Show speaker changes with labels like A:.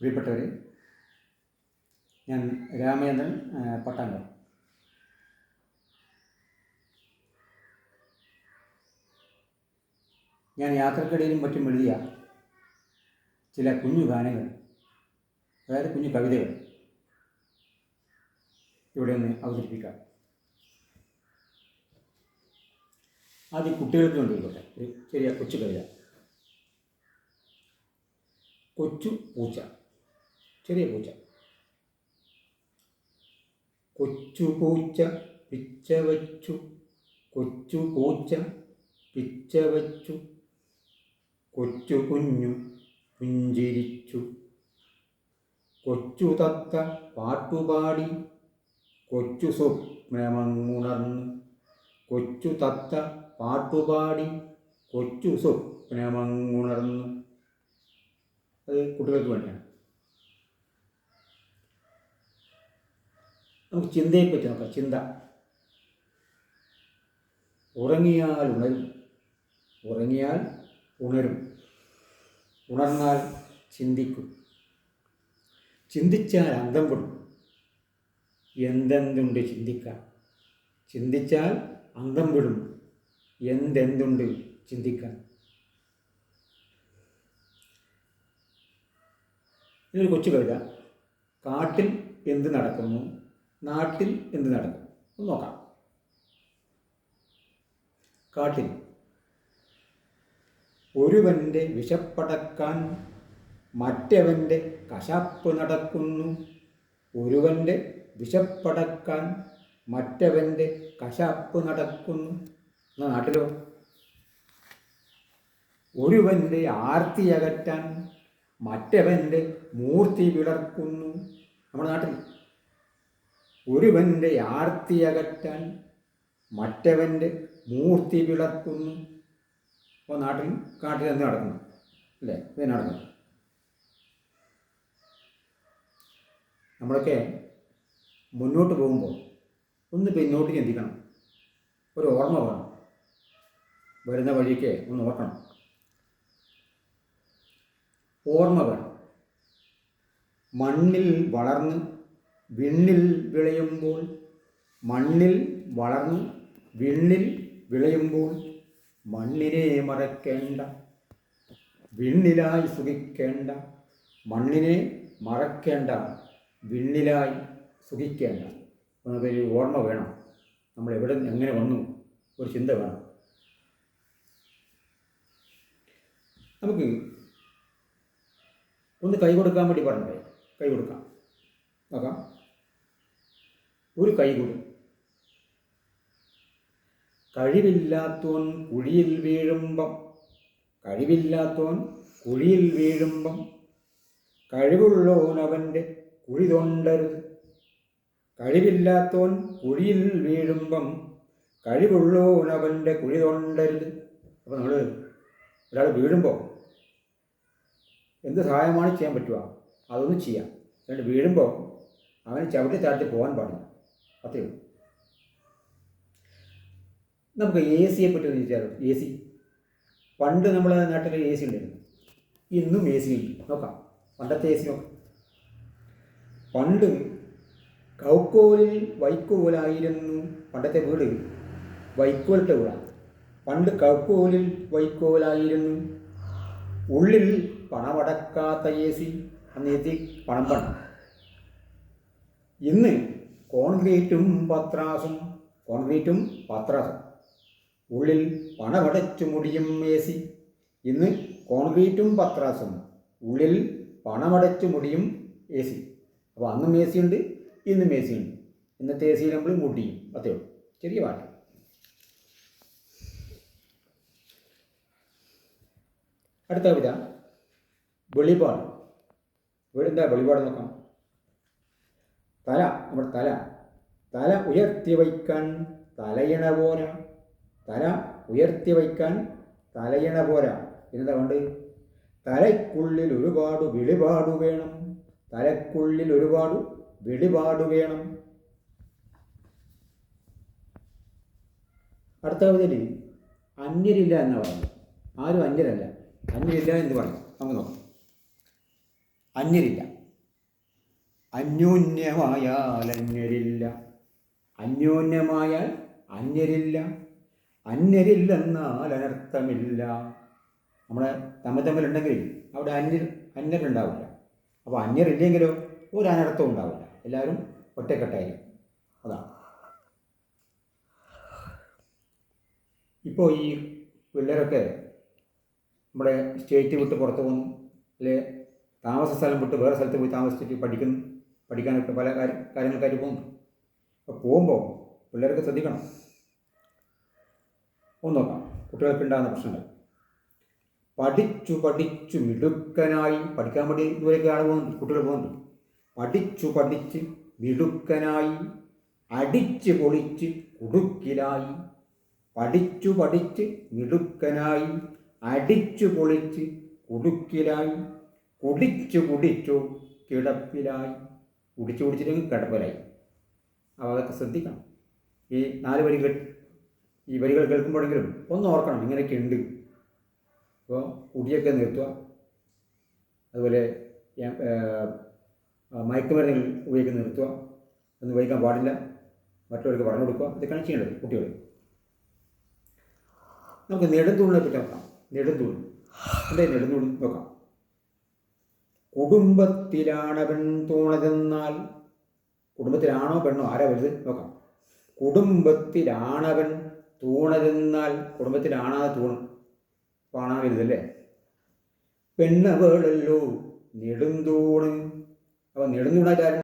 A: പ്രിയപ്പെട്ടവർ ഞാൻ രാമേന്ദ്രൻ പട്ടാങ്കം ഞാൻ യാത്രക്കിടയിലും മറ്റും എഴുതിയ ചില കുഞ്ഞു ഗാനങ്ങൾ അതായത് കുഞ്ഞു കവിതകൾ ഇവിടെ ഒന്ന് അവതരിപ്പിക്കാം. ആദ്യം കുട്ടികൾക്ക് വേണ്ടി ചെറിയ കൊച്ചു കവിത. കൊച്ചു പൂച്ച. ചെറിയ പൂച്ച. കൊച്ചുപൂച്ച പിച്ച വച്ചു കൊച്ചു പൂച്ച പിച്ച വച്ചു കൊച്ചു കുഞ്ഞു പുഞ്ചിരിച്ചു. കൊച്ചു തത്ത പാട്ടുപാടി. കൊച്ചു സ്വപ്നമങ്ങുണർന്നു കൊച്ചു തത്ത പാട്ടുപാടി. കൊച്ചു സ്വപ്നമങ്ങുണർന്നു അത് കുട്ടികൾക്ക് വേണ്ടിയാണ്. നമുക്ക് ചിന്തയെപ്പറ്റി നോക്കാം. ചിന്ത. ഉറങ്ങിയാൽ ഉണരും. ഉറങ്ങിയാൽ ഉണരും. ഉണർന്നാൽ ചിന്തിക്കും. ചിന്തിച്ചാൽ അന്തം വിടും. എന്തെന്തുണ്ട് ചിന്തിക്കാൻ ചിന്തിച്ചാൽ അന്തം വിടും. എന്തെന്തുണ്ട് ചിന്തിക്കാൻ ഇതൊരു കൊച്ചു കവിത. കാട്ടിൽ എന്ത് നടക്കുന്നു? നാട്ടിൽ എന്ത് നടന്നു ഒന്ന് നോക്കാം. കാട്ടിൽ ഒരുവന്റെ വിശപ്പടക്കാൻ മറ്റവന്റെ കശാപ്പ് നടക്കുന്നു. ഒരുവന്റെ വിശപ്പടക്കാൻ മറ്റവന്റെ കശാപ്പ് നടക്കുന്നു. എന്നാ നാട്ടിലോ? ഒരുവന്റെ ആർത്തി അകറ്റാൻ മറ്റവന്റെ മൂർത്തി വിളർക്കുന്നു. നമ്മുടെ നാട്ടിൽ ഒരുവന്റെ ആർത്തി അകറ്റാൻ മറ്റവന്റെ മൂർത്തി വിളക്കുന്നു. അപ്പോൾ നാട്ടിൽ കാട്ടിൽ എന്ത് നടക്കുന്നു? അല്ലേ? ഇത് നടക്കുന്നു. നമ്മളൊക്കെ മുന്നോട്ട് പോകുമ്പോൾ ഒന്ന് പിന്നോട്ട് ചിന്തിക്കണം. ഒരു ഓർമ്മ വേണം. വരുന്ന വഴിക്ക് ഒന്ന് ഓർക്കണം. ഓർമ്മ വേണം. മണ്ണിൽ വളർന്ന് വിണ്ണിൽ വിളയുമ്പോൾ മണ്ണിൽ വളർന്ന് വിണ്ണിൽ വിളയുമ്പോൾ മണ്ണിനെ മറക്കേണ്ട. വിണ്ണിലായി സുഖിക്കേണ്ട. മണ്ണിനെ മറക്കേണ്ട. വിണ്ണിലായി സുഖിക്കേണ്ട. നമുക്കൊരു ഓർമ്മ വേണം. നമ്മൾ എവിടെ നിന്ന് എങ്ങനെ വന്നു? ഒരു ചിന്ത വേണം. നമുക്ക് ഒന്ന് കൈ കൊടുക്കാൻ വേണ്ടി പറഞ്ഞേ കൈ കൊടുക്കാം. നോക്കാം. ഒരു കൈ കൊടു. കഴിവില്ലാത്തോൻ കുഴിയിൽ വീഴുമ്പം. കഴിവില്ലാത്തോൻ കുഴിയിൽ വീഴുമ്പം. കഴിവുള്ളോൻ അവന്റെ കുഴി തൊണ്ടരുത്. കഴിവില്ലാത്തോൻ കുഴിയിൽ വീഴുമ്പം. കഴിവുള്ളോൻ അവന്റെ കുഴി തൊണ്ടരുത്. അപ്പോൾ നമ്മൾ ഒരാൾ വീഴുമ്പോൾ എന്ത് സഹായമാണ് ചെയ്യാൻ പറ്റുക? അതൊന്നും ചെയ്യാം. അതുകൊണ്ട് വീഴുമ്പോൾ അവന് ചവിട്ടി താഴ്ത്തി പോകാൻ പാടില്ല. അത്രയേ ഉള്ളൂ. നമുക്ക് എ സിയെ പറ്റി ഒന്ന് ചോദിച്ചാലോ എ സി പണ്ട് നമ്മളെ നാട്ടിൽ എ സി ഉണ്ടായിരുന്നു. ഇന്നും എ സി ഉണ്ട്. നോക്കാം. പണ്ടത്തെ എ സി നോക്കാം. പണ്ട് കൗക്കോലിൽ വൈക്കോലായിരുന്നു പണ്ടത്തെ വീട്. വൈക്കോലിട്ട വീടാണ്. പണ്ട് കൗക്കോലിൽ വൈക്കോലായിരുന്നു. ഉള്ളിൽ പണമടക്കാത്ത എ സി അന്ന് എത്തി പണം പണം ഇന്ന് കോൺക്രീറ്റും പത്രാസും കോൺക്രീറ്റും പത്രാസും. ഉള്ളിൽ പണമടച്ചു മുടിയും എ സി ഇന്ന് കോൺക്രീറ്റും പത്രാസും ഉള്ളിൽ പണമടച്ചു മുടിയും എ സി അപ്പോൾ അന്നും എ സി ഉണ്ട് ഇന്നും എ സി ഉണ്ട്. ഇന്നത്തെ എ സി നമ്മൾ മുടിയും അത്രേ ഉള്ളൂ. ചെറിയ പാട്ട്. അടുത്ത കവിത. വെളിപാട്. എന്താ വെളിപാട് നോക്കാം? തല നമ്മുടെ തല. തല ഉയർത്തി വയ്ക്കാൻ തലയിണ പോരാ. തല ഉയർത്തി വയ്ക്കാൻ തലയിണ പോരാ. എന്താ കൊണ്ട് തലയ്ക്കുള്ളിൽ ഒരുപാട് വെളിപാട് വേണം. തലയ്ക്കുള്ളിൽ ഒരുപാട് വെളിപാട് വേണം. അടുത്ത കവിതയിൽ അന്യരില്ല എന്ന് പറഞ്ഞു ആരും അന്യരല്ല. അന്യരില്ല എന്ന് പറഞ്ഞു നമുക്ക് നോക്കാം. അന്യരില്ല. അന്യോന്യമായാൽ അന്യരില്ല അന്യോന്യമായാൽ അന്യരില്ല. അന്യരില്ലെന്നാൽ അനർത്ഥമില്ല നമ്മളെ തമ്മിൽ തമ്മിലുണ്ടെങ്കിൽ അവിടെ അന്യർ അന്യരുണ്ടാവില്ല. അപ്പോൾ അന്യരില്ലെങ്കിലോ ഒരു അനർത്ഥം ഉണ്ടാവില്ല. എല്ലാവരും ഒറ്റക്കെട്ടായിരിക്കും. അതാണ് ഇപ്പോൾ ഈ പിള്ളേരൊക്കെ നമ്മുടെ സ്റ്റേറ്റ് വിട്ട് പുറത്ത് പോകുന്നു അല്ലെ താമസ സ്ഥലം വിട്ട് വേറെ സ്ഥലത്ത് പോയി താമസിച്ചിട്ട് പഠിക്കുന്നു. പഠിക്കാനൊക്കെ പല കാര്യം കാര്യങ്ങൾക്കായിട്ട് പോകുന്നു അപ്പോൾ പോകുമ്പോൾ പിള്ളേരൊക്കെ ശ്രദ്ധിക്കണം. ഒന്ന് നോക്കാം. കുട്ടികൾക്ക് ഉണ്ടാകുന്ന പ്രശ്നങ്ങൾ. പഠിച്ചു പഠിച്ചു മിടുക്കനായി പഠിക്കാൻ വേണ്ടി ദൂരേക്ക് ആൾ പോകുന്നുണ്ട് കുട്ടികൾ പോകുന്നുണ്ട്. പഠിച്ചു പഠിച്ച് മിടുക്കനായി അടിച്ച് പൊളിച്ച് കുടുക്കിലായി പഠിച്ചു പഠിച്ച് മിടുക്കനായി അടിച്ചു പൊളിച്ച് കുടുക്കിലായി കുടിച്ചു കുടിച്ചു കിടപ്പിലായി കുടിച്ചു കുടിച്ചിട്ടും കിടപ്പിലായി അപ്പോൾ അതൊക്കെ ശ്രദ്ധിക്കണം. ഈ നാല് വരികൾ ഈ വരികൾ കേൾക്കുമ്പോഴെങ്കിലും ഒന്ന് ഓർക്കണം ഇങ്ങനെയൊക്കെ ഉണ്ട്. അപ്പോൾ കുടിയൊക്കെ നിർത്തുക. അതുപോലെ മയക്കുമരുന്നുകൾ ഉപയോഗിക്കുന്നത് നിർത്തുക. ഒന്നും ഉപയോഗിക്കാൻ പാടില്ല. മറ്റുള്ളവർക്ക് പറഞ്ഞു കൊടുക്കുക. ഇതൊക്കെയാണ് ചെയ്യേണ്ടത് കുട്ടികൾ. നമുക്ക് നെടുന്തൂണിനെ പറ്റി നോക്കാം. നെടുന്തൂൺ എന്താ നെടുന്തൂണ് നോക്കാം. കുടുംബത്തിലാണവൻ പെൺതൂണതെന്നാൽ കുടുംബത്തിലാണോ പെണ്ണോ? ആരാ വലുത്? നോക്കാം. കുടുംബത്തിലാണവൻ തൂണതെന്നാൽ കുടുംബത്തിലാണാ തൂണ്. കാണാൻ വലുതല്ലേ പെണ്ണവളല്ലോ നെടുന്തൂണ്. അപ്പൊ നെടുന്തൂണായിട്ട്